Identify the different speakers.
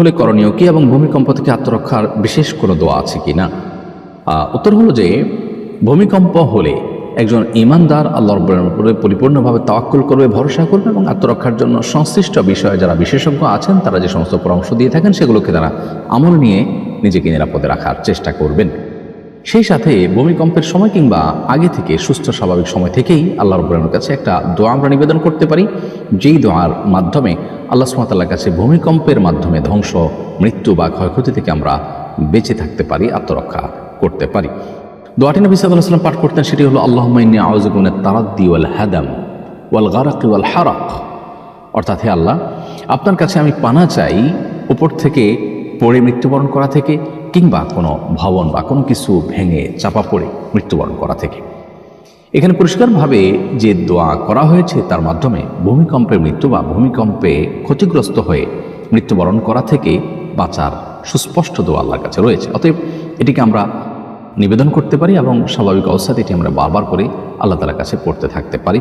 Speaker 1: হলে করণীয় কি এবং ভূমিকম্প থেকে আত্মরক্ষার বিশেষ কোনো দোয়া আছে কি না? উত্তর হলো যে, ভূমিকম্প হলে একজন ইমানদার রব্বুলের উপরে পরিপূর্ণভাবে তাওয়াক্কুল করবে, ভরসা করবে এবং আত্মরক্ষার জন্য সংশ্লিষ্ট বিষয়ে যারা বিশেষজ্ঞ আছেন, তারা যে সমস্ত পরামর্শ দিয়ে থাকেন, সেগুলোকে তারা আমল নিয়ে নিজেকে নিরাপদে রাখার চেষ্টা করবেন। সেই সাথে ভূমিকম্পের সময় কিংবা আগে থেকে সুস্থ, স্বাভাবিক সময় থেকেই আল্লাহ রব্বুলের কাছে একটা দোয়া আমরা নিবেদন করতে পারি। যেই দোয়ার মাধ্যমে আল্লাহ সুমাতাল্লার কাছে ভূমিকম্পের মাধ্যমে ধ্বংস, মৃত্যু বা ক্ষয়ক্ষতি থেকে আমরা বেঁচে থাকতে পারি, আত্মরক্ষা করতে পারি। দোয়াটি নবী সাল্লাহ সাল্লাম পাঠ করতেন, সেটি হলো আল্লাহ মাইনি আউজগুনের তারাদ্দি ওয়াল হাদাম ওয়াল গারাকি ওয়াল হারাক। অর্থাৎ, হে আল্লাহ, আপনার কাছে আমি পানা চাই উপর থেকে পড়ে মৃত্যুবরণ করা থেকে, কিংবা কোনো ভবন বা কোনো কিছু ভেঙে চাপা পড়ে মৃত্যুবরণ করা থেকে। এখানে পরিষ্কারভাবে যে দোয়া করা হয়েছে তার মাধ্যমে ভূমিকম্পে মৃত্যু বা ভূমিকম্পে ক্ষতিগ্রস্ত হয়ে মৃত্যুবরণ করা থেকে বাঁচার সুস্পষ্ট দোয়া আল্লাহর কাছে রয়েছে। অতএব এটিকে আমরা নিবেদন করতে পারি এবং স্বাভাবিক অবস্থাতে এটি আমরা বারবার করে আল্লাহ তালার কাছে পড়তে থাকতে পারি।